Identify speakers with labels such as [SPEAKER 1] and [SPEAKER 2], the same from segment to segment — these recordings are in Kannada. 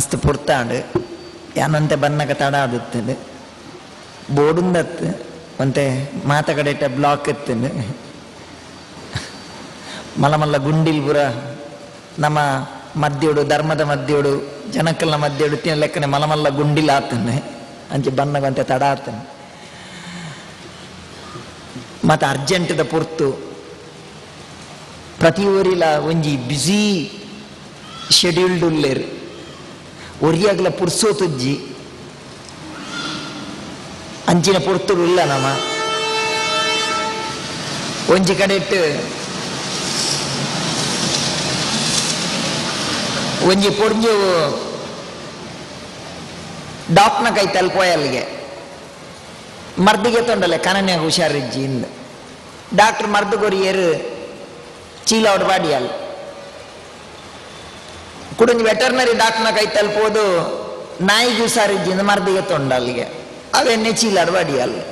[SPEAKER 1] ಮಸ್ತ್ ಪುರ್ತಾಡು, ಯಾನಂತೆ ಬನ್ನಗ ತಡ ಆದುತ್ತಂಡು ಬೋಡುಂದತ್ತು ಮತ್ತೆ ಮಾತ ಕಡೆಟ ಬ್ಲಾಕ್ ಎತ್ತಂಡು ಮಲ್ಲ ಮಲ್ಲ ಗುಂಡಿಲ್ ಪುರ ನಮ್ಮ ಮದ್ಯೋಡು ಧರ್ಮದ ಮದ್ಯೋಡು ಜನಕ್ಕಲ್ನ ಮದ್ಯೋಡು ತಿನ್ನ ಲೆಕ್ಕನೆ ಮಲ ಮಲ್ಲ ಗುಂಡಿಲ್ ಆತನೆ. ಅಂಚೆ ಬನ್ನಗಂತೆ ತಡ ಆತನೆ. ಮತ್ತೆ ಅರ್ಜೆಂಟ್ದ ಪುರ್ತು ಪ್ರತಿ ಊರಿಲ ಒಂಜಿ ಬ್ಯುಸಿ ಶೆಡ್ಯೂಲ್ಡ್ ಉಲ್ಲೇರು. ಒರಿಯಾಗ್ಲ ಪುರ್ಸೋತುಜ್ಜಿ ಅಂಚಿನ ಪುರ್ತುಡು ಇಲ್ಲ ನಮ ಒಂಜಿ ಕಡೆ ಇಟ್ಟು ಒಂಜಿ ಪೊಡ್ಜು ಡಾಕ್ನ ಕೈ ತಲುಪೋಯ ಅಲ್ಲಿಗೆ ಮರ್ದಿಗೆ ತೊಂಡಲೆ ಕನನ್ಯಾಗ ಹುಷಾರಿಜ್ಜಿ ಇಂದು ಡಾಕ್ಟರ್ ಮರ್ದು ಕೊರಿಯರು ಚೀಲ ಹೊಡ್ಬಾಡಿ ಅಲ್ಲಿ ಕುಡಂಜಿ ವೆಟರ್ನರಿ ಡಾಕ್ಟರ್ನ ಕೈ ತಲುಪೋದು ನಾಯಿಗೆ ಹುಷಾರಿದ್ದಿಂದ ಮರ್ದಿಗೆ ತೊಂಡ ಅಲ್ಲಿಗೆ. ಅವೆನ್ನೆ ಚೀಲ ಅಡಿ ಅಲ್ಲಿ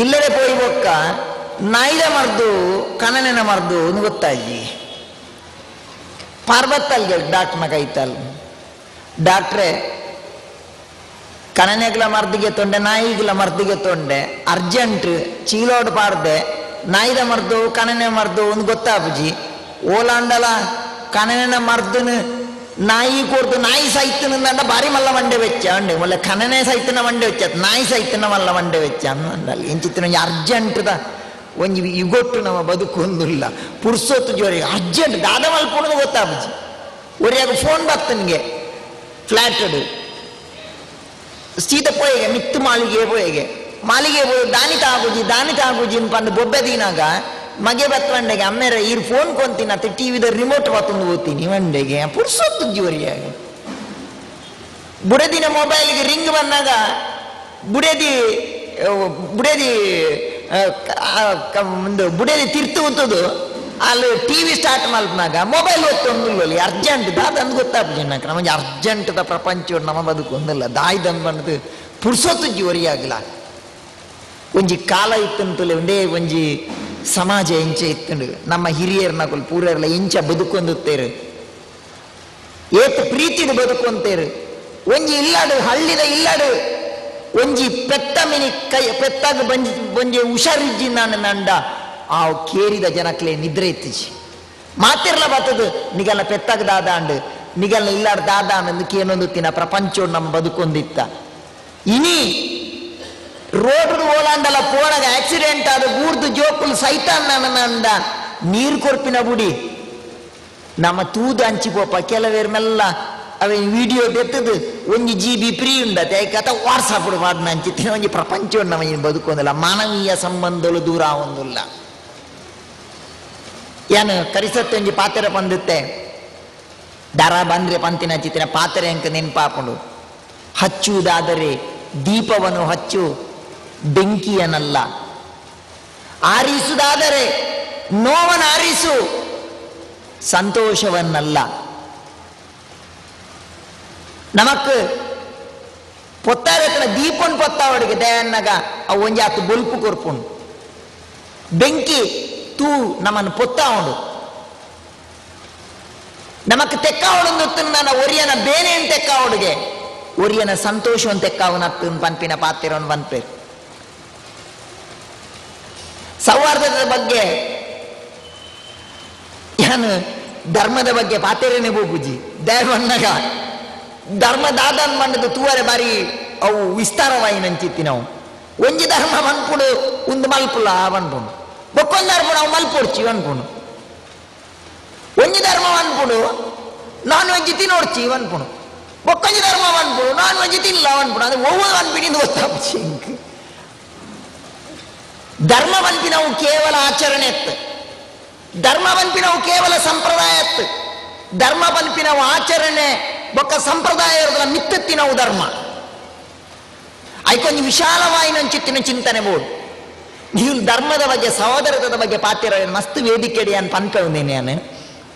[SPEAKER 1] ಇಲ್ಲದೆ ಪೋಯಿ ಬೊಕ್ಕ ನಾಯಿದ ಮರ್ದು ಕನನೆನ ಮರ್ದು ಒಂದು ಗೊತ್ತಾಜಿ ಪಾರ್ವತ್ತಲ್ಗೆ ಡಾಕ್ಟರ್ನ ಕೈತಲ್ ಡಾಕ್ಟ್ರೆ ಕನನೆಗಳ ಮರ್ದಿಗೆ ತೊಂಡೆ ನಾಯಿಗಳ ಮರ್ದಿಗೆ ತೊಂಡೆ, ಅರ್ಜೆಂಟ್ ಚೀಲೋಡ್ ಪಾಡ್ದೆ, ನಾಯಿದ ಮರ್ದು, ಕನನೆ ಮರ್ದು ಒಂದು ಗೊತ್ತಾಪುಜಿ. ಓಲಾಂಡಲ ಕನನೆನ ಮರ್ದನು ನಾಯಿ ಕೊಡ್ದು ನಾಯಿ ಸೈತನಂದ ಬಾರಿ ಮಲ್ಲ ಕನನೆ ಸೈತಿನ ಮಂಡೆ ವೆಚ್ಚ ನಾಯಿ ಸೈತನ ಮಲ್ಲ ಮಂಡೆ ವೆಚ್ಚ ಅನ್ನಂಡಲ್ಲಿ ಎಂಚಿತ್ತಿನ ಅರ್ಜೆಂಟ್ದ ಒಂಜಿ ಇಗೊಟ್ಟು ನಮ್ಮ ಬದುಕೊಂದಿಲ್ಲ ಪುರ್ಸೊತ್ತು ಜೋರಿ ಅರ್ಜೆಂಟ್ ದಾದ ಮಲ್ಪುಣದು ಗೊತ್ತಾಪುಜಿ ಒರಿಯಾಗ ಫೋನ್ ಬರ್ತನಿಗೆ ಫ್ಲ್ಯಾಟಡು ಸೀದ ಪೋಯೆಗೆ ಮಿತ್ತು ಮಾಳಿಗೆ ಪೋಯೆಗೆ ಮಾಲಿಗೆ ಪೋಯಿ ದಾನಿ ತಾಗುಜಿ ದಾನಿ ತಾಗುಜಿ ಪಂದು ಬೊಬ್ಬೆ ದೀನಾಗ ಮಗೆ ಬತ್ತವಂಡೆಗೆ ಅಮ್ಮೇರ ಇರ್ ಫೋನ್ ಕೊಂತಿನತ್ತೆ ಟಿವಿ ಟಿವಿದ ರಿಮೋಟ್ ಬತ್ತೊಂದು ಓದ್ತೀನಿ. ವಂಡೆಗೆ ಪುರ್ಸೊತ್ತು ಜೋರಿಯಾಗಿ ಬುಡದಿನ ಮೊಬೈಲ್ಗೆ ರಿಂಗ್ ಬಂದಾಗ, ಬುಡದಿ ಬುಡದಿ ಒಂದು ಬುಡದಿ ತಿರ್ತು ಉತ್ತದು ಅಲ್ಲಿ ಟಿವಿ ಸ್ಟಾರ್ಟ್ ಮಲ್ಪನಾಗ ಮೊಬೈಲ್ ಒತ್ತೊಂದಿಲ್ಲ ಅರ್ಜೆಂಟ್ ದಾದಂದು ಗೊತ್ತಾಗ್ತದೆ ನಮಗೆ ಅರ್ಜೆಂಟ್ ದ ಪ್ರಪಂಚ ನಮ್ಮ ಬದುಕೊಂದಿಲ್ಲ ದಾಯ್ದಂದು ಬಂದು ಪುರ್ಸೊತ್ತು ಜೋರಿಯಾಗಿಲ್ಲ ಒಂಜಿ ಕಾಲ ಇತ್ತಂತಲೇ ಒಂದೇ ಒಂಜಿ ಸಮಾಜ ಎಂಚ ಇತ್ತು ನಮ್ಮ ಹಿರಿಯರ್ನ ಕೊಲ್ ಪೂರರ್ಲ ಇಂಚ ಬದುಕೊಂದುತ್ತೇರು ಏತ್ ಪ್ರೀತಿದು ಬದುಕೊಂತೇರು ಒಂಜಿ ಇಲ್ಲಾಡು, ಹಳ್ಳಿದ ಇಲ್ಲಾಡು, ಒಂಜಿ ಪೆತ್ತ ಮಿನಿ ಕೈ ಪೆತ್ತಾಗ ಬಂಜಿ ಒಂಜಿ ಹುಷಾರಿಜ್ಜಿ ನಾನು ನಂಡ. ಆ ಕೇರಿದ ಜನಕ್ಲೆ ನಿದ್ರೆ ಎತ್ತಿಜಿ ಮಾತಿರ್ಲ ಬತ್ತದು ನಿಗಲ್ಲ ಪೆತ್ತಾಗ ದಾದಾಂಡು. ನಿಗಲ್ಲ ಇಲ್ಲಾಡು ದಾದಾಂಡು ಕೇನೊಂದು ತಿನ್ನ ಪ್ರಪಂಚ ನಮ್ಮ ಬದುಕೊಂದಿತ್ತ. ಇನಿ ರೋಡ್ ಪೋಣಗ ಆಕ್ಸಿಡೆಂಟ್ ಆದ ಗೂರ್ದು ಜೋಕುಲು ಸಹಿತ ನನ್ನ ನೀರು ಕೊರ್ಪಿನ ಬುಡಿ, ನಮ್ಮ ತೂದು ಹಂಚಿ ಪೋಪ ಕೆಲವೇರ್ ಮೆಲ್ಲ ಅವೆ ವಿಡಿಯೋ ಬೆತ್ತದು ಒಂಜಿ ಜಿ ಬಿ ಫ್ರೀ ಉಂಡತೆ ಕಥ ವಾಟ್ಸಪ್ ಮಾಡ್ನ ಹಂಚಿತ್ತಿನ ಒಂಜಿ ಪ್ರಪಂಚ ನಮ್ಮ ಬದುಕೊಂದಿಲ್ಲ, ಮಾನವೀಯ ಸಂಬಂಧಗಳು ದೂರ ಒಂದಿಲ್ಲ ಏನು ಕರಿಸತ್ತೆ ಒಂಜಿ ಪಾತ್ರೆ ಬಂದುತ್ತೆ ದರ ಬಂದ್ರೆ ಪಂತಿನ ಚಿತ್ರ ಪಾತ್ರೆ ಅಂಕ ನೆನಪಾಕೊಂಡು ಹಚ್ಚುವುದಾದರೆ ದೀಪವನ್ನು ಹಚ್ಚು ಬೆಂಕಿಯನಲ್ಲ. ಆರಿಸುವುದಾದರೆ ನೋವನ್ನು ಆರಿಸು ಸಂತೋಷವನ್ನಲ್ಲ ಪೊತ್ತಾರತ್ತಿನ ದೀಪನ್ ಪೊತ್ತಾವಡಿಗೆ ದಯನ್ನಗ ಅವು ಒಂಜಿ ಹತ್ತು ಬುಲ್ಪು ಕೊರ್ಪುಂಡು ಬೆಂಕಿ ತೂ ನಮ್ಮನ್ನು ನಮಕ್ಕೆ ನಮಕ್ ತೆಕ್ಕಾವಡು ನನ್ನ ಒರಿಯನ ಬೇನೆಯನ್ನು ತೆಕ್ಕಾವಡುಗೆ ಒರಿಯನ ಸಂತೋಷವನ್ನು ತೆಕ್ಕಾವನತ್ತು ಪನ್ಪಿನ ಅವನು ಬಂದ್ಪೇರು ಸೌಹಾರ್ದದ ಬಗ್ಗೆ ಏನು ಧರ್ಮದ ಬಗ್ಗೆ ಪಾತೆರೇನೆ ಬೋಪುಜಿ ದಯವನ್ನಗ ಧರ್ಮ ದಾದನ್ ಮಣ್ಣದು ತೂವರೆ ಬಾರಿ ಅವು ವಿಸ್ತಾರವಾಯಿ ನಂಚಿತ್ತಿ ನಾವು. ಒಂಜಿ ಧರ್ಮ ಮನ್ಪುಡು ಒಂದು ಮಲ್ಪುಲ ಅನ್ಪುಂಡು ಬೊಕ್ಕೊಂದು ಧರ್ಮ ನಾವು ಮಲ್ಪೊಡ್ಚಿ ಅನ್ಪುಂಡು ಒಂಜಿ ಧರ್ಮ ಅನ್ಪುಡು ನಾನ್ ವೆಜ್ ತಿನ್ನೋಡ್ಚಿ ಅನ್ಪುಂಡು ಬೊಕ್ಕೊಂಜಿ ಧರ್ಮ ಅನ್ಪುಡು ನಾನ್ ವೆಜ್ ತಿನ್ನಲ್ಲ ಅನ್ಪುಡು ಅದು ಒವ್ವದು ಅನ್ಪಿಡಿಂದು ಗೊತ್ತಾಗ್ಚಿ ಧರ್ಮ ನಾವು ಕೇವಲ ಆಚರಣೆ ಎತ್ತು ಧರ್ಮ ನಾವು ಕೇವಲ ಸಂಪ್ರದಾಯ ಎತ್ತು ಧರ್ಮ ಆಚರಣೆ, ಬೊಕ್ಕ ಸಂಪ್ರದಾಯ ಇರೋದ್ರ ಮಿತ್ತತ್ತಿನವು ಧರ್ಮ. ಐಕೊಂದು ವಿಶಾಲವಾಗಿ ಚಿತ್ತಿನ ಚಿಂತನೆ ಬೋಡು ನೀವು ಧರ್ಮದ ಬಗ್ಗೆ ಸಹೋದರದ ಬಗ್ಗೆ ಪಾತ್ರ ಮಸ್ತ್ ವೇದಿಕೆ ಅಂತ ಪಂಪೆ ನಾನು.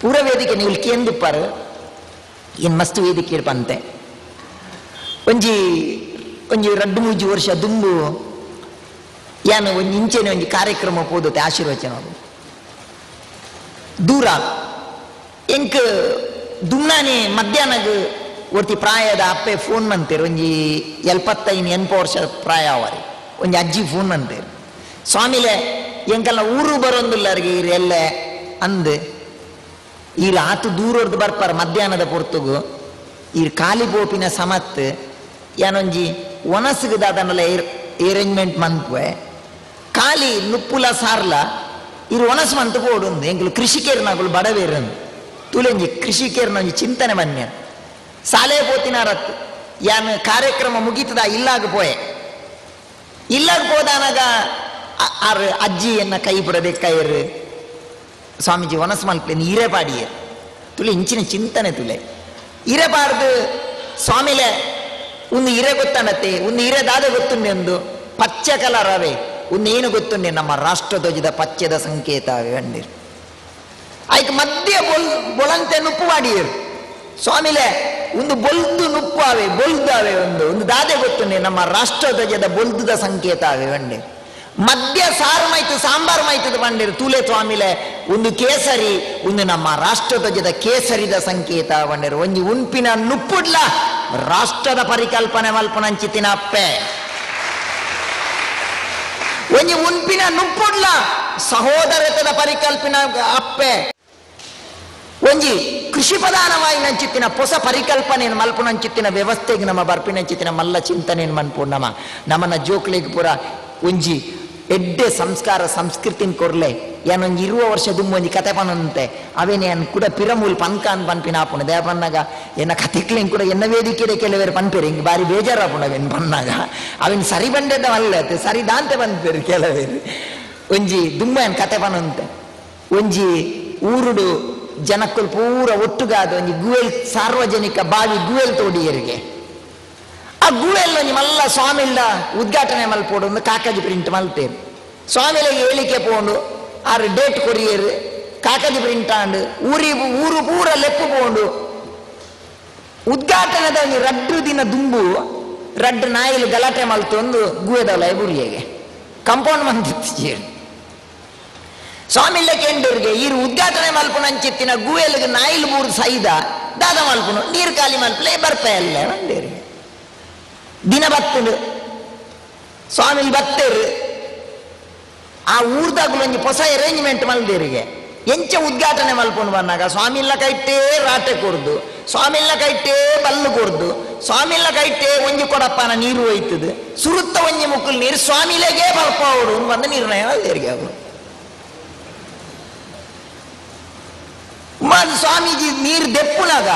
[SPEAKER 1] ಪೂರ ವೇದಿಕೆ, ನೀವು ಕೇಂದಿಪ್ಪಾರು ಏನು ಮಸ್ತ್ ವೇದಿಕೆ ಪಂತೆ ಒಂಜಿ ಒಂಜಿ ರಡ್ಡು ಮೂಜಿ ವರ್ಷ ದುಂಬು ಏನು ಒಂದು ಇಂಚೆನೆ ಒಂದು ಕಾರ್ಯಕ್ರಮ ಪೋದತೆ ಆಶೀರ್ವಚನ ದೂರ. ಎಂಕ್ ದುಮ್ನಾನೆ ಮಧ್ಯಾಹ್ನಗ ಒರ್ತಿ ಪ್ರಾಯದ ಅಪ್ಪೆ ಫೋನ್ ಮಂತೇರು ಒಂಜಿ ಎಲ್ಪತ್ತೈದು ಎನ್ಪು ವರ್ಷ ಪ್ರಾಯ ಅವರಿ. ಒಂಜಿ ಅಜ್ಜಿ ಫೋನ್ ಮಂತೇರು ಸ್ವಾಮಿಲೆ, ಎಂಕಲ್ಲ ಊರು ಬರೋಂದುಲ್ಲರಿಗೆ ಇರೆಲ್ಲ ಅಂದ್ ಈರ್ ಆತು ದೂರದ್ದು ಬರ್ಪಾರ ಮಧ್ಯಾಹ್ನದ ಪೊರ್ತುಗು. ಈರ್ ಖಾಲಿ ಪೋಪಿನ ಸಮತ್ ಏನೊಂಜಿ ಒನಸುಗದ ಏರ್ ಅರೇಂಜ್ಮೆಂಟ್ ಮನ್ಪುವೆ ಖಾಲಿ ನುಪ್ಪುಲ ಸಾರ್ಲ ಇರು ಒನಸು ಮಂತು ಪೋಡುಂದು ಎಂಕಲು ಕೃಷಿಕೇರ್ನಾಗುಲು ಬಡವೇರನ್ನು ತುಲೆಂಜಿ ಕೃಷಿಕೇರ್ನ ಒಂಜಿ ಚಿಂತನೆ ಮನ್ಯ. ಸಾಲೆ ಪೋತಿನಾರತ್ ಯಾನ್ ಕಾರ್ಯಕ್ರಮ ಮುಗೀತದ, ಇಲ್ಲಾಗ ಪೋಯೆ. ಇಲ್ಲಾಗ ಹೋದಾನಾಗ ಅರ್ ಅಜ್ಜಿ ಎನ್ನ ಕೈ ಬುಡದೆ ಕೈರು, ಸ್ವಾಮೀಜಿ ಒನಸ್ ಮಲ್ಪೆ ನೀರೇ ಪಾಡಿಯೇ ತುಲೆ ಇಂಚಿನ ಚಿಂತನೆ ತುಲೆ. ಇರಬಾರ್ದು ಸ್ವಾಮಿಲೆ ಒಂದು ಇರೆ ಗೊತ್ತಾನತ್ತೆ ಒಂದು ಇರೆ ದಾದ ಗೊತ್ತುಂಡೆ ಒಂದು ಪಚ್ಚ ಕಲರ್ ಅವೇ ಒಂದು ಗೊತ್ತು ಗೊತ್ತುಂಡೆ ನಮ್ಮ ರಾಷ್ಟ್ರಧ್ವಜದ ಪಚ್ಚದ ಸಂಕೇತ ಅವೇ ಅಂಡಿರು ಆಯ್ಕೆ ಮಧ್ಯ ಬೊಲ್, ಬೊಳಂತೆ ನುಪ್ಪು ಮಾಡಿಯರು ಸ್ವಾಮಿಲೆ, ಒಂದು ಬೊಲ್ದು ನುಪ್ಪು ಆವೆ ಬೊಲ್ದಾವೆ ಒಂದು. ಒಂದು ದಾದೆ ಗೊತ್ತುಂಡೆ ನಮ್ಮ ರಾಷ್ಟ್ರಧ್ವಜದ ಬೊಲ್ದುದ ಸಂಕೇತ ಅಂಡೆ ಮಧ್ಯ ಸಾರು ಮಾಯ್ತು ಸಾಂಬಾರು ಮಾಯ್ತದ ಬಂಡಿರು ತೂಲೆ ಸ್ವಾಮಿಲೆ, ಒಂದು ಕೇಸರಿ, ಒಂದು ನಮ್ಮ ರಾಷ್ಟ್ರಧ್ವಜದ ಕೇಸರಿದ ಸಂಕೇತ ಬಂಡಿರು ಒಂಜಿ ಉನ್ಪಿನ ನುಪ್ಪುಡ್ಲ, ರಾಷ್ಟ್ರದ ಪರಿಕಲ್ಪನೆ ಮಲ್ಪನಂಚಿತಿನ ಅಪ್ಪೆ ಒಂಜಿ ಉನ್ಪಿನ ನುಪ್ಪುಡ್ಲ ಸಹೋದರತದ ಪರಿಕಲ್ಪನ ಅಪ್ಪೆ ಒಂಜಿ ಕೃಷಿ ಪ್ರಧಾನವಾಗಿ ನಂಚಿತ್ತಿನ ಹೊಸ ಪರಿಕಲ್ಪನೆಯನ್ನು ಮಲ್ಪುನಂಚಿತ್ತಿನ ವ್ಯವಸ್ಥೆಗೆ ನಮ್ಮ ಬರ್ಪಿನಂಚಿತ್ತಿನ ಮಲ್ಲ ಚಿಂತನೆಯನ್ನು ಮನ್ಪು ನಮ್ಮ ನಮ್ಮನ್ನ ಜೋಕ್ಲಿಗೆ ಪೂರ ಒಂಜಿ ಎಡ್ಡೆ ಸಂಸ್ಕಾರ ಸಂಸ್ಕೃತಿನ ಕೊರ್ಲೆ ಯಾನೊಂಜಿ ಇರುವ ವರ್ಷ ದುಂಬೊಂಜಿ ಕತೆ ಪನಂತೆ ಅವೇನೆ ಕೂಡ ಪಿರಮೂಲ್ ಪನ್ಕ ಅನ್ ಪನ್ಪಿನ ಆಪುಣ ದೇ ಪನ್ನಾಗ ಎನ್ನ ಕತೆಕ್ಲೆನ್ ಕೂಡ ಎನ್ನ ವೇದಿಕೆಡೆ ಕೆಲವೇರು ಪನ್ಪೇರು ಹಿಂಗೆ ಬಾರಿ ಬೇಜಾರಾಪುಣ ಅವೇನು ಪನ್ನಾಗ ಅವೇನು ಸರಿ ಬಂಡೆದ ಅಲ್ಲತ್ತೆ ಸರಿ ದಾಂತೆ ಪನ್ಪೇರು ಕೆಲವೇರು ಒಂಜಿ ದುಮ್ಮ ಏನು ಕತೆ ಪನಂತೆ ಒಂಜಿ ಊರುಡು ಜನಕ್ಕಲ್ ಪೂರ ಒಟ್ಟುಗಾದ ಒಂಜಿ ಗುವೆಲ್ ಸಾರ್ವಜನಿಕ ಬಾವಿ ಗುವೆಲ್ ತೋಡಿಯರಿಗೆ ಆ ಗುವೆಲ್ ಒಂಜಿ ಮಲ್ಲ ಸ್ವಾಮಿಲ್ದ ಉದ್ಘಾಟನೆ ಮಲ್ಪೋಡು ಒಂದು ಕಾಕಜಿ ಪ್ರಿಂಟ್ ಮಲ್ತೇರು ಸ್ವಾಮಿಲ ಹೇಳಿಕೆ ಪೋಂಡು ಆರು ಡೇಟ್ ಕೊರಿಯರ್ ಕಾಕದಿ ಪ್ರಿಂಟ್ ಆಂಡ್ ಊರಿ, ಊರು ಪೂರ ಲೆಪ್ಪು ಪೋಂಡು ಉದ್ಘಾಟನದ ರಡ್ಡು ದಿನ ದುಂಬು, ರಡ್ಡು ನಾಯಿಲು ಗಲಾಟೆ ಮಲ್ತೊಂದು ಗುವೆದವಲ ಬುರಿಯಗೆ ಕಂಪೌಂಡ್ ಮಂದಿತ್ತು ಸ್ವಾಮಿ ಕೇಂದ್ರಿಗೆ ಈರು ಉದ್ಘಾಟನೆ ಮಲ್ಪುನ ಅಂಚಿತ್ತಿನ ಗುವೆಲ್ಗೆ ನಾಯಿಲ್ ಮೂರು ಸೈದ ದಾದ ಮಲ್ಪುನು ನೀರು ಖಾಲಿ ಮಲ್ಪಲೆ ಬರ್ತಾ ಇಲ್ಲ, ಬಂದೇರಿ. ದಿನ ಬತ್ತಲು ಸ್ವಾಮಿಲ್ ಬತ್ತೇರು. ಆ ಊರ್ದಾಗುಲು ಒಂಜಿ ಹೊಸ ಅರೇಂಜ್ಮೆಂಟ್ ಮಲ್ದೇರಿಗೆ. ಎಂಚ ಉದ್ಘಾಟನೆ ಮಲ್ಕೊಂಡು ಬಂದಾಗ ಸ್ವಾಮಿಲ್ಲ ಕೈಟ್ಟೇ ರಾಟೆ ಕೊರ್ದು ಸ್ವಾಮಿಲ್ಲ ಕೈಟ್ಟೇ ಬಲ್ಲು ಕೊರ್ದು ಸ್ವಾಮಿಲ್ಲ ಕೈಟ್ಟೇ ಒಂಜಿ ಕೊಡಪ್ಪನ ನೀರು ಹೋಯ್ತದು ಸುರುತ್ತ ಒಂಜಿ ಮುಕ್ಕಲು ನೀರು ಸ್ವಾಮಿಲೆಗೆ ಅವರು ಬಂದ ನಿರ್ಣಯ ಮಲ್ದೇರಿಗೆ ಅವರು. ಮಾದು ಸ್ವಾಮೀಜಿ ನೀರು ದೆಪ್ಪುನಾಗ,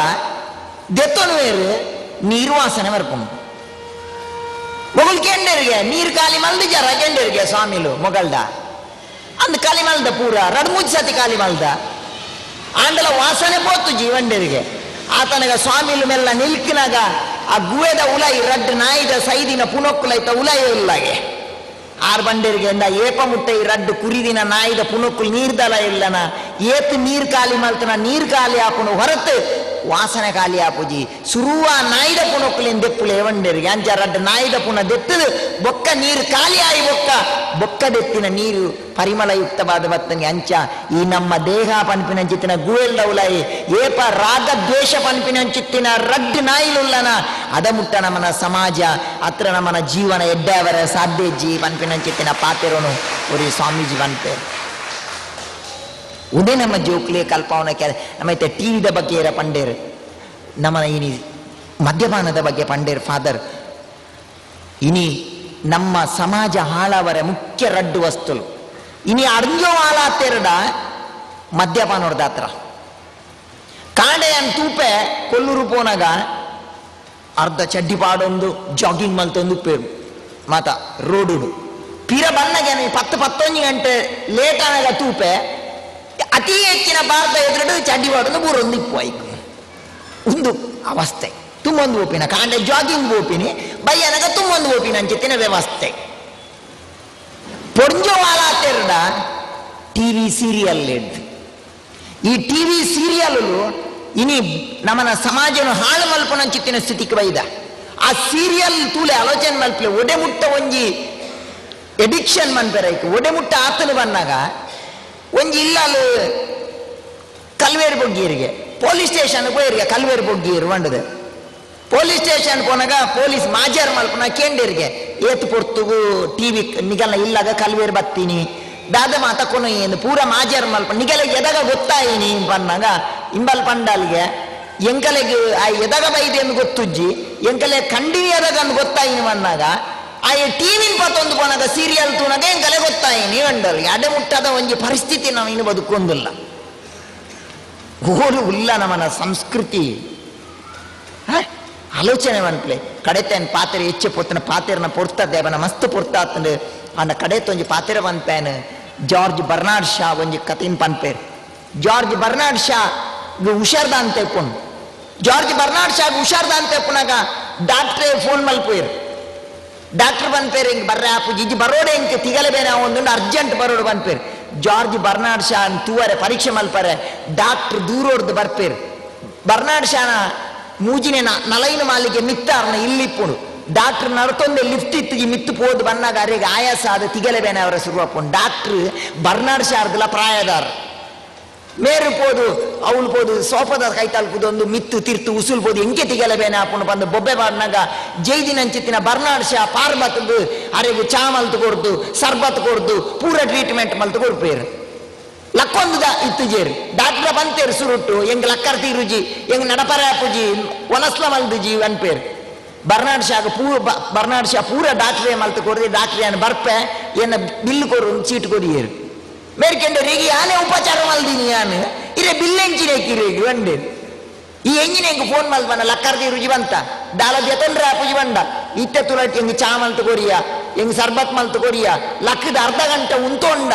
[SPEAKER 1] ದೆತ್ತನು ಬೇರು ನೀರು ವಾಸನೆ ಬರ್ಕೊಂಡು. ಮೊಗಲ್ ಕೆಂಡರಿಗೆ, ನೀರು ಖಾಲಿ ಮಲ್ದ ಜರ ಕೆಂಡರಿಗೆ ಸ್ವಾಮಿಲು ಮೊಗಲ್ದ ಅಂದ್ ಖಾಲಿ ಮಲ್ದ ಪೂರ, ರಡ್ ಮೂಜ್ ಸತಿ ಖಾಲಿ ಮಲ್ದ ಆಂಡಲ ವಾಸನೆ ಪೋತು ಜೀವಂಡರಿಗೆ. ಆತನಗ ಸ್ವಾಮಿಲು ಮೆಲ್ಲ ನಿಲ್ಕಿನಾಗ ಆ ಗುವೆದ ಉಲೈ ರಡ್ ನಾಯಿದ ಸೈದಿನ ಪುನೊಕ್ಕುಲೈತ ಉಲೈ ಇಲ್ಲಾಗೆ. ಆರ್ ಬಂಡೆರಿಗೆ ಎಂದ ಏಪ ಮುಟ್ಟೆ ಈ ರಡ್ಡು ಕುರಿದಿನ ನಾಯಿದ ಪುನೊಕ್ಕುಲ್ ನೀರ್ದಲ ಇಲ್ಲನ. ಏತು ನೀರ್ ಕಾಲಿ ಮಲ್ತನ ನೀರ್ ಕಾಲಿ ಆಪುನು ಹೊರತು ವಾಸನೆ ಖಾಲಿ ಆಪುಜಿ ಸುರುವ ನಾಯಿದ ಪುನೊಕ್ಕುಲಿನ ದೆಪ್ಪುಲೆ ಏವಂಡೇರಿಗೆ ಅಂಚ ರಡ್ಡು ನಾಯಿದ ಪುನ ದೆತ್ತದು ಬೊಕ್ಕ ನೀರು ಖಾಲಿ ಆಯಿ ಬೊಕ್ಕ ಬೊಕ್ಕ ದೆತ್ತಿನ ನೀರು ಪರಿಮಳಯುಕ್ತವಾದ ಬತ್ತನಿ ಅಂಚ ಈ ನಮ್ಮ ದೇಹ ಪನ್ಪಿನ ಚಿತ್ತಿನ ಗುವೆಲ್ಲ ಉಲೈ ಏಪ ರಾಗ ದ್ವೇಷ ಪನ್ಪಿನ ಚಿತ್ತಿನ ರಡ್ಡು ನಾಯಿಲುಲ್ಲನ ಅದ ಮುಟ್ಟ ನಮ್ಮನ ಸಮಾಜ ಅತ್ರ ನಮ್ಮನ ಜೀವನ ಎಡ್ಡವರ ಸಾಧ್ಯಜ್ಜಿ ಪನ್ಪಿನ ಚಿತ್ತಿನ ಪಾತೆರೋನು ಒರಿ ಸ್ವಾಮೀಜಿ ಪನ್ಪೆ ಉದೇ ನಮ್ಮ ಜೋಕ್ಲೆ ಕಲ್ಪವನ ಕೆಲ ನಮ್ಮ ಐತೆ ಟಿವಿದ ಬಗ್ಗೆ ಇರ ಪಂಡೇರು ನಮ್ಮನ ಇನಿ ಮದ್ಯಪಾನದ ಬಗ್ಗೆ ಪಂಡೇರ್ ಫಾದರ್, ಇನಿ ನಮ್ಮ ಸಮಾಜ ಹಾಳವರ ಮುಖ್ಯ ರಡ್ಡು ವಸ್ತುಲು. ಇನಿ ಅಡ್ಜೋ ಹಾಳಾತೆರಡ ಮದ್ಯಪಾನೋರ್ದ ಹತ್ರ ಅನ್ ತೂಪೆ ಕೊಲ್ಲೂರು ಪೋನಾಗ ಅರ್ಧ ಚಡ್ಡಿ ಪಾಡೊಂದು, ಜಾಗಿಂಗ್ ಮಲ್ತೊಂದು ಪೇರು ಮಾತ ರೋಡುಡು. ಪಿರ ಬನ್ನಗೆ ಪತ್ತು ಪತ್ತೊಂದು ಗಂಟೆ ಲೇಟ್ ಆನಾಗ ತೂಪೆ, ಅತಿ ಹೆಚ್ಚಿನ ಭಾರತ ಎದುರುಡು ಚಡ್ಡಿ ಪಾಡೊಂದು ಬೂರೊಂದು ಇಪ್ಪು ಆಯ್ತು ಒಂದು ಅವಸ್ಥೆ. ತುಂಬೊಂದು ಓಪಿನ ಕಾಂಡ, ಜಾಗಿಂಗ್ ಓಪಿನಿ ಬಯ್ಯನಗ ತುಂಬೊಂದು ಓಪಿನ ಅಂಚಿತ್ತಿನ ವ್ಯವಸ್ಥೆ. ಪೊಂಜವಾಲ ತೆರಡ ಟಿವಿ ಸೀರಿಯಲ್ ಎಡ್ದು ಈ ಟಿವಿ ಸೀರಿಯಲ್ ಇನಿ ನಮ್ಮನ ಸಮಾಜನು ಹಾಳು ಮಲ್ಪನ ಚಿತ್ತಿನ ಸ್ಥಿತಿಗೆ ಬೈದ. ಆ ಸೀರಿಯಲ್ ತೂಲೆ ಆಲೋಚನೆ ಮಲ್ಪಲೆ ಒಡೆ ಮುಟ್ಟ ಒಂಜಿ ಎಡಿಕ್ಷನ್ ಮನ್ಪೆರೈಕು ಒಡೆ ಮುಟ್ಟ ಆತನು ಬಂದಾಗ, ಒಂಜಿ ಕಲ್ವೇರ್ ಕಲ್ವೇರು ಪೊಲೀಸ್ ಸ್ಟೇಷನ್ ಕಲ್ವೇರ್ ಕಲ್ವೇರು இருவாண்டது ಬಂಡದೆ ಪೊಲೀಸ್ ಸ್ಟೇಷನ್ ಕೊನಗ ಪೊಲೀಸ್ ಮಾಜರ್ ಮಲ್ಪನ இருக்கேன் ಏತ್ ಪೊರ್ತುಗು ಟಿವಿ ನಿಗಲ್ಲ ಇಲ್ಲಾಗ ಕಲ್ವೇರ್ ಬತ್ತೀನಿ. ದಾದ ಮಾತ ಕೊನು ಏನು, ಪೂರ ಮಾಜರ್ ಮಲ್ಪ ನಿಗಲ ಎದಾಗ ಗೊತ್ತಾಯಿನಿ ಪನ್ನಾಗ ಇಂಬಲ್ ಪಂಡಲ್ಗೆ, ಎಂಕಲೆಗೆ ಆ ಎದಗ ಬೈದೆ ಎಂದು ಗೊತ್ತುಜ್ಜಿ, ಎಂಕಲೆ ಕಂಡಿ ಎದಗ ಅಂದ್ ಗೊತ್ತಾಯಿನಿ ಮನ್ನಾಗ ಆ ಟಿವಿನ ಪತ್ತೊಂದು ಪೋನಾಗ ಸೀರಿಯಲ್ ತೂನಾಗ ಎಂಕಲೆ ಗೊತ್ತಾಯಿನಿ ಅಂಡಲ್ಗೆ. ಅಡೆ ಮುಟ್ಟದ ಒಂಜಿ ಪರಿಸ್ಥಿತಿ ನಾವು ಇನ್ನು ಓರು ಉಲ್ಲ ನಮ್ಮನ ಸಂಸ್ಕೃತಿ? ಆಲೋಚನೆ ಮನ್ಪ್ಲೆ ಕಡೆತೇನ್ ಪಾತ್ರೆ ಹೆಚ್ಚು ಪೊತ್ತನ, ಪಾತ್ರೆನ ಪೊರ್ತ ದೇವನ ಮಸ್ತ್ ಪೊರ್ತಾತಂಡು ಅವನ ಕಡೆತೊಂಜಿ ಪಾತ್ರೆ ಪನ್ಪೇನ್ ಜಾರ್ಜ್ ಬರ್ನಾಡ್ ಶಾ ಒಂಜಿ ಕಥಿನ್ ಪನ್ಪೇರ್ ಜಾರ್ಜ್ ಬರ್ನಾಡ್ ಶಾ ಹುಷಾರ್ದ ಅಂತ ತೆಪ್ಪುಂಡು ಜಾರ್ಜ್ ಬರ್ನಾಡ್ ಶಾ ಹುಷಾರ್ದ ಅಂತ ಇಪ್ಪುನಾಗ ಡಾಕ್ಟ್ರೇ ಫೋನ್ ಮಲ್ಪೋಯ್ರು. ಡಾಕ್ಟರ್ ಬಂದ್ಪೇರು ಹಿಂಗೆ ಬರ್ರೆ ಆಪುಜಿ ಇಜ್ಜಿ ಬರೋಡೆ ಇಂಕ ತಿಗಲೆ ಬೇನೆ ಒಂದು ಅರ್ಜೆಂಟ್ ಬರೋಡು ಬಂದ್ಪೇರು ಜಾರ್ಜ್ ಬರ್ನಾಡ್ ಶಾ ತೂವರೆ ಪರೀಕ್ಷೆ ಮಲ್ಪರೆ, ಡಾಕ್ಟರ್ ದೂರೋಡ್ದು ಬರ್ಪೇರು. ಬರ್ನಾಡ್ ಶಾನ ಮೂಜಿನೆ ನಲೈನ ಮಾಲಿಗೆ ಮಿತ್ತಾರ್ನ ಇಲ್ಲಿಪ್ಪುಡು ಡಾಕ್ಟರ್ ನಡ್ತೊಂದೆ ಲಿಫ್ಟ್ ಇತ್ತಿಗೆ ಮಿತ್ತು ಪೋದು ಬನ್ನಾಗ ಅರೆಗೆ ಆಯಾಸ ಆದ ತಿಗಲೆ ಬೇನೆ ಅವರ ಶುರುವಪ್ಪುಂಡು ಡಾಕ್ಟರ್ ಬರ್ನಾಡ್ ಶಾರ್ದಲ ಪ್ರಾಯದಾರ. ಮೇರು ಪೋದು, ಅವಳು ಪೋದು, ಸೋಫದ ಒಂದು ಮಿತ್ತು, ತಿರ್ತು, ಉಸುಲ್ ಪೋದು ಎಂಕೆ ತಿಗಲ ಬೇನೆ ಬಂದು ಬೊಬ್ಬೆ ಬಾಡ್ನಾಗ ಜೈದಿನಂಚಿತ್ತಿನ ಬರ್ನಾಡ್ ಶಾ ಪಾರ್ಬತ್ದು ಅರೆಗು ಚಾ ಮಲ್ತು ಕೊಡ್ದು, ಸರ್ಬತ್ ಕೊಡ್ದು, ಪೂರ ಟ್ರೀಟ್ಮೆಂಟ್ ಮಲ್ತು ಕೊಡ್ಪೇರು. ಲಕ್ಕೊಂದು ಇತ್ತು ಜೇರು. ಡಾಕ್ಟರ್ ಬಂತೇರು ಸುರುಟ್ಟು ಎಂಗ್ ಲಕ್ಕರ್ ತೀರುಜಿ ಎಂಗ್ ನಡಪರ ಪೂಜಿ ಒನಸ್ಲ ಮಲ್ದುಜಿ ಅನ್ಪೇರು. ಬರ್ನಾಡ್ ಶಾಗ ಬ- ಬರ್ನಾಡ್ ಶಾ ಪೂರ ಡಾಕ್ಟ್ರೇ ಮಲ್ತು ಕೊಡ್ದು ಡಾಕ್ಟ್ರೇ ಬರ್ಪೆ, ಏನ ಬಿಲ್ ಕೊರು ಚೀಟ್ ಕೊಡಿಯೇರು. ಮೇರ್ಕೆಂಡು ರೇಗಿ ಆನೆ ಉಪ ಇರೆ ಬಿಲ್ ಎಂಚಿನ ಕಿರೇಗಿ ಗಂಡೆ ಈ ಎಂಜಿನ ಹೆಂಗ್ ಫೋನ್ ಮಾಡ್ಬಾನ ಲಕ್ಕರ್ದಿ ರುಜಿ ಬಂತ? ದಾಲ ಜತಂಡ್ರೆ ಪುಜಿ ಬಂಡ ಇತ್ತೆ ತುಲಟ್ ಹೆಂಗ್ ಚಾ ಮಲ್ತು ಕೊರಿಯ ಹೆಂಗ್ ಸರ್ಬತ್ ಮಲ್ತು ಕೊರಿಯ ಲಕ್ಕದ ಅರ್ಧ ಗಂಟೆ ಉಂತೊಂಡ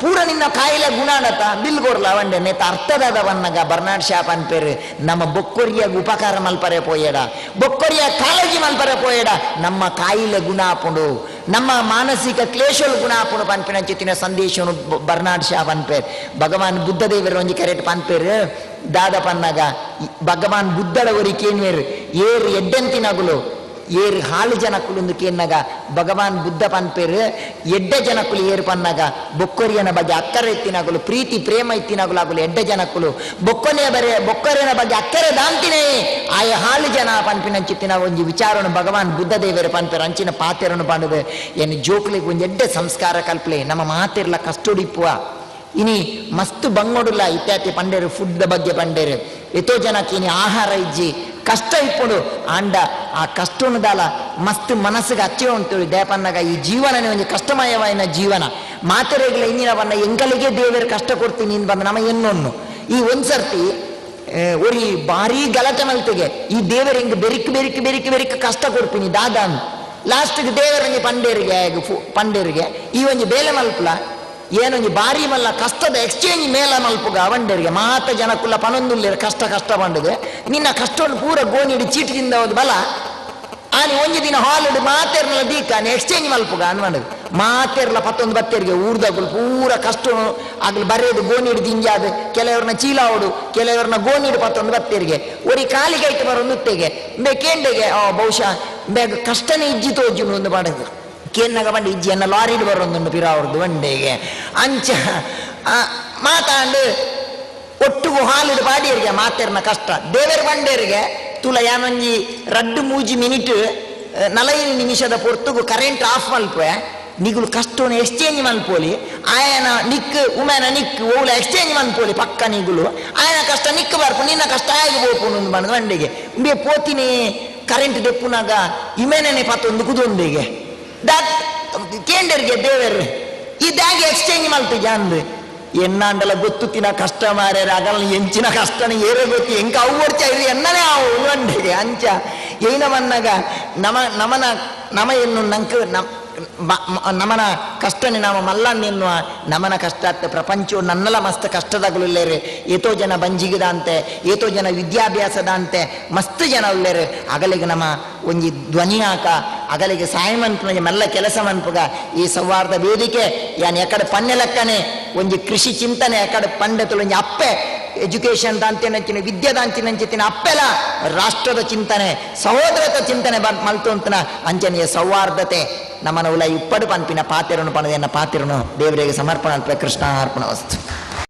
[SPEAKER 1] ಪೂರ ನಿನ್ನ ಕಾಯಿಲೆ ಗುಣಾಡತ ಬಿಲ್ ಕೊಡ್ಲ ವಂಡೆ ನೇತ ಅರ್ಥದಾದ ಬನ್ನಗ ಬರ್ನಾಡ್ ಶಾಪ್ ಅನ್ಪೇರು ನಮ್ಮ ಬೊಕ್ಕೊರಿಯ ಉಪಕಾರ ಮಲ್ಪರೆ ಪೋಯಡ. ಬೊಕ್ಕೊರಿಯ ಕಾಲೇಜಿ ಮಲ್ಪರೆ ಪೋಯಡ. ನಮ್ಮ ಕಾಯಿಲೆ ಗುಣ ಆಪುಂಡು. ನಮ್ಮ ಮಾನಸಿಕ ಕ್ಲೇಶಲು ಆಪುಂಡು ಪನ್ಪಿನ ಸಂದೇಶನು ಬರ್ನಾಡ್ ಶಾ ಪನ್ಪೇರ್ ಭಗವಾನ್ ಬುದ್ಧ ದೇವರು ಒಂಜಿ ಕರೆಟ್ ಪನ್ಪೇರ್ ದಾದ ಪನ್ನಗ ಭಗವಾನ್ ಬುದ್ಧಡ ಒರಿಕೇನ್ವೇರು. ಏರು ಎಡ್ಡೆಂತಿನಗುಲು. ಏರು ಹಾಳು ಜನಕ್ಕುಲು ಕೇನಾಗ ಭಗವಾನ್ ಬುದ್ಧ ಪನ್ಪೇರು, ಎಡ್ಡ ಜನಕುಲು ಏರು ಪನ್ನಗ ಬೊಕ್ಕೊರಿಯನ ಬಗ್ಗೆ ಅಕ್ಕರೆ ಎತ್ತಿನಾಗಲು, ಪ್ರೀತಿ, ಪ್ರೇಮ ಎತ್ತಿನಗುಲು ಆಗಲು ಎಡ್ಡ ಜನಕುಲು ಬೊಕ್ಕೊನೆಯ ಬರೆ, ಬೊಕ್ಕೊರಿಯನ ಬಗ್ಗೆ ಅಕ್ಕರೆ ದಾಂತಿನೇ. ಆಯ ಹಾಳು ಜನ ಪನ್ಪಿನ ಚಿತ್ತಿನ ಒಂಜಿ ವಿಚಾರನು ಭಗವಾನ್ ಬುದ್ಧ ದೇವರು ಪನ್ಪೇರು ಅಂಚಿನ ಪಾತೆರನು ಪಂಡದು ಏನು ಜೋಕ್ಲಿಗೆ ಒಂದು ಎಡ್ಡೆ ಸಂಸ್ಕಾರ ಕಲ್ಪಲೆ. ನಮ್ಮ ಮಾತಿರ್ಲ ಕಷ್ಟೊಡಿಪ್ಪುವ. ಇನಿ ಮಸ್ತ್ ಬಂಗೋಡುಲ್ಲ ಇತ್ಯಾತಿ ಪಂಡೇರು ಫುಡ್ ಬಗ್ಗೆ ಪಂಡೇರು. ಎಷ್ಟೋ ಜನಕ್ಕೆ ಇನಿ ಆಹಾರ ಇಜ್ಜಿ. ಕಷ್ಟ ಇಪ್ಪುಡು ಆಂಡ ಆ ಕಷ್ಟುನದಾಲ ಮಸ್ತ್ ಮನಸ್ಸಿಗೆ ಅಚ್ಚೆ ಉಂಟು ದೇಪನ್ನಗ ಈ ಜೀವನನೇ ಒಂದು ಕಷ್ಟಮಯವಾಯಿನ ಜೀವನ. ಮಾತೆರೆಗಳ ಇನ್ನಿನವನ್ನ ಎಂಗಲಿಗೆ ದೇವರು ಕಷ್ಟ ಕೊಡ್ತೀನಿ ಇನ್ ಬಂದ ನಮ್ಮ ಎನ್ನೊನ್ನು ಈ ಒಂದ್ಸರ್ತಿ ಒರಿ ಭಾರಿ ಗಲಾಟೆ ಮಲ್ತಿಗೆ, ಈ ದೇವರು ಹಿಂಗೆ ಬೆರಿಕ್ ಬೆರಿಕ್ ಬೆರಿಕ್ ಬೆರಿಕ್ ಕಷ್ಟ ಕೊಡ್ತೀನಿ, ದಾದಾನು. ಲಾಸ್ಟ್ಗೆ ದೇವರಂಗೆ ಪಂಡೇರಿಗೆ ಪಂಡೇರಿಗೆ, ಈ ಒಂದು ಬೇಲೆ ಮಲ್ಪಲ? ಏನೊಂಜಿ ಬಾರಿ ಮಲ್ಲ ಕಷ್ಟದ ಎಕ್ಸ್ಚೇಂಜ್ ಮೇಲ ಮಲ್ಪುಗ, ಅವಂಡರಿಗೆ ಮಾತ ಜನಕ್ಕುಲ್ಲ ಪನೊಂದುಲ್ಲೇರ ಕಷ್ಟ ಕಷ್ಟ ಬಂಡದೆ. ನಿನ್ನ ಕಷ್ಟವನ್ನು ಪೂರ ಗೋಣಿಡಿ ಚೀಟಿದಿಂದ ಹೋದ್ ಬಲ. ಆನೆ ಒಂಜಿ ದಿನ ಹಾಲಿಡ್ ಮಾತೆರ್ಲ ದೀಕಾನೆ ಎಕ್ಸ್ಚೇಂಜ್ ಮಲ್ಪುಗ ಅನ್ಮಂಡದು ಮಾತೆರ್ಲ ಪತ್ತೊಂದು ಬತ್ತೇರಿಗೆ ಊರ್ದಗುಲು ಪೂರ ಕಷ್ಟ ಆಗ್ಲಿ ಬರೆಯೋದು ಗೋಣಿಡು ದಿಂಜಾದ. ಕೆಲವ್ರನ್ನ ಚೀಲಾವಡು ಕೆಲವ್ರನ್ನ ಗೋಣಿಡು ಪತ್ತೊಂದು ಬತ್ತೇರಿಗೆ. ಒರಿ ಕಾಲಿಗೆ ಐಟು ಬರೋ ನುತ್ತೆಗೆ ಬೇಕೇಂಡೆಗೆ ಬಹುಶಃ ಬೇಗ ಕಷ್ಟನೇ ಇಜ್ಜಿ ತೋಜುನು ಒಂದು ಮಾಡಿದ್ರು ಕೇನ್ನಗ ಬಂಡಿ, ಇಜ್ಜಿಯನ್ನ ಲಾರಿಡ್ ಪಿರ ಅವ್ರದ್ದು ಬಂಡೆಗೆ. ಅಂಚ ಮಾತಾಂಡು, ಒಟ್ಟುಗು ಹಾಲಿಡು ಪಾಡಿಯರಿಗೆ ಮಾತೇರ್ನ ಕಷ್ಟ. ದೇವರ ಬಂಡೇರಿಗೆ ತುಲ ಯಾನೊಂಜಿ ರಡ್ಡು ಮೂಜಿ ಮಿನಿಟ್ ನಲೈದು ನಿಮಿಷದ ಪೊರ್ತುಗು ಕರೆಂಟ್ ಆಫ್ ಮಲ್ಪೆ ನಿಗುಲು ಕಷ್ಟವನ್ನು ಎಕ್ಸ್ಚೇಂಜ್ ಮಲ್ಪೋಲಿ ಆಯನ ನಿಕ್, ಉಮೇನ ನಿಕ್ ಓಲ ಎಕ್ಸ್ಚೇಂಜ್ ಮಲ್ಪೋಲಿ ಪಕ್ಕ ನಿಗುಲು. ಆಯನ ಕಷ್ಟ ನಿಕ್ ಬರ್ಪು, ನಿನ್ನ ಕಷ್ಟ ಆಗಿ ಬೋಪುನು ಬಂದು ಬಂಡೆಗೆ. ಬೇ ಪೋತಿನಿ ಕರೆಂಟ್ ದೆಪ್ಪುನಾಗ ಇಮೇನೇ ಪತ್ತೊಂದು ಕುದೊಂದಿಗೆ. ದಟ್ ಕೇಂಡರಿಗೆ ದೇವರು, ಇದಾಗಿ ಎಕ್ಸ್ಚೇಂಜ್ ಎನ್ನಾಂಡಲ ತಿನ್ನ ಕಷ್ಟ ಮಾರ್ಯಾರ ಆಗಲ್ಲ ಎಂಚಿನ ಕಷ್ಟ ಏರೇ ಗೊತ್ತಿ ಎಂಕ ಅವು ಓಡ್ಚ ಇದು ಎನ್ನನೇ ಆ ಉಳ್ವಂಡೆಗೆ ಅಂಚ. ಏನ ಮನ್ನಾಗ, ನಮ, ನಮನ, ನಮ ಎನ್ನು ನಂಕ ನಮನ ಕಷ್ಟನೆ ನಮ್ಮ ಮಲ್ಲನ್ ಎನ್ನುವ ನಮನ ಕಷ್ಟ ಅತ್ತೆ ಪ್ರಪಂಚವು ನನ್ನಲ ಮಸ್ತ್ ಕಷ್ಟದಾಗಲಿಲ್ಲೇರಿ ಏತೋ ಜನ ಬಂಜಿಗಿದ ಅಂತೆ ಏತೋ ಜನ ವಿದ್ಯಾಭ್ಯಾಸದ ಅಂತೆ ಮಸ್ತ್ ಜನ ಉಳ್ಳೇರಿ ಅಗಲಿಗೆ ನಮ್ಮ ಒಂಜಿ ಧ್ವನಿ ಅಗಲಿಗೆ ಮನ್ಪುನ ಮೆಲ್ಲ ಕೆಲಸ ಮನ್ಪುಗ ಈ ಸೌಹಾರ್ದ ವೇದಿಕೆ ಯಾನ್ ಎಕಡೆ ಪನ್ನೆ ಲೆಕ್ಕನೆ, ಒಂಜಿ ಕೃಷಿ ಚಿಂತನೆ ಎಕಡೆ ಪಂಡತುಲು ಒಂಜಿ ಅಪ್ಪೆ ಎಜುಕೇಶನ್ ದಾಂತಿನಂಚಿನ, ವಿದ್ಯೆ ದಾಂತಿನಂಚಿನ ಅಪ್ಪೆಲ, ರಾಷ್ಟ್ರದ ಚಿಂತನೆ ಸಹೋದರತ ಚಿಂತನೆ ಮಲ್ತು ಮಲ್ತೊಂತನ ಅಂಚನೆಯ ಸೌಹಾರ್ದತೆ. ನಮ್ಮನ ಉಲ ಇಪ್ಪಡು ಪನ್ಪಿನ ಪಾತಿರನು ಪಣದೆಯನ್ನ ಪಾತಿರನು ದೇವರಿಗೆ ಸಮರ್ಪಣ ಕೃಷ್ಣ ಅರ್ಪಣ ವಸ್ತು.